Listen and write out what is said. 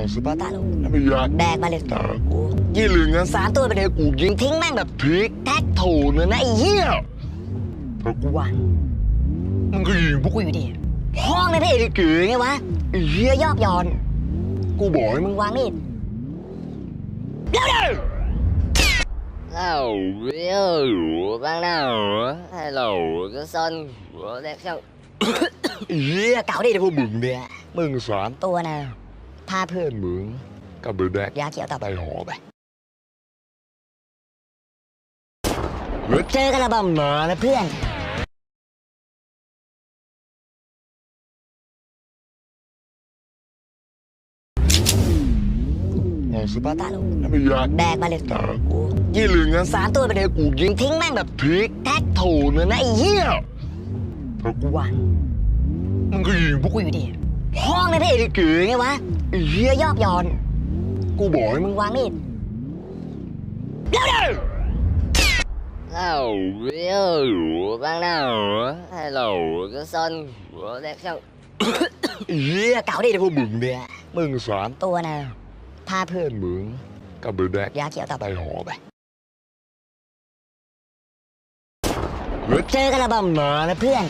องสปาตาลูกไม่อยากแดกมาเลยตากูยี่เหลืองงั้นสามตัวไปเลยกูยิงทิ้งแม่งแบบพริกแท็กโถเลยนะไอ้เหี้ยเพราะกูกูวางมึงก็ยิงพวกกูอยู่ดิห้องในพระเอกเก๋ไงวะไอ้เหี้ยยอบยอน กูบอกให้มึมึงงวางมีดเร็วเร็ว Hello, real bang nào? Hello, cái sân của đẹp không? ไอ้เหี้ยเก่าดิเดี๋ยวพวกมึงเนี่ยมึงสารตัวน่ะ พาเพื่อนมึงกับเบอร์แดกยาเขียวตับไตหอไปเจอกันละบ่มหนานะเพื่อนมองสปาตาลูกไม่อยากแดกมาเลยตากูยี่เหลืองงั้นสามตัวไปเลยกูยิงทิ้งแม่งแบบพริกแท็กโถเลยนะไอ้เหี้ยเพราะกูกูวางมึงก็ยิงพวกกูอยู่ดิห้องในพระเอกเก๋ไงวะไอ้ เหี้ยยอบยอน กูบอกให้มึมึงงวางมีดเร็วเร็ว Hello, real bang nào? Hello, cái sân của đẹp không? ไอ้เหี้ยเก่าดิเดี๋ยวพวกมึงเนี่ยมึงสารตัวน่ะพาเพื่อนมึงกับเบอร์แดกยาเขียวตับไตหอไปเจอกันละบ่มหนานะเพื่อน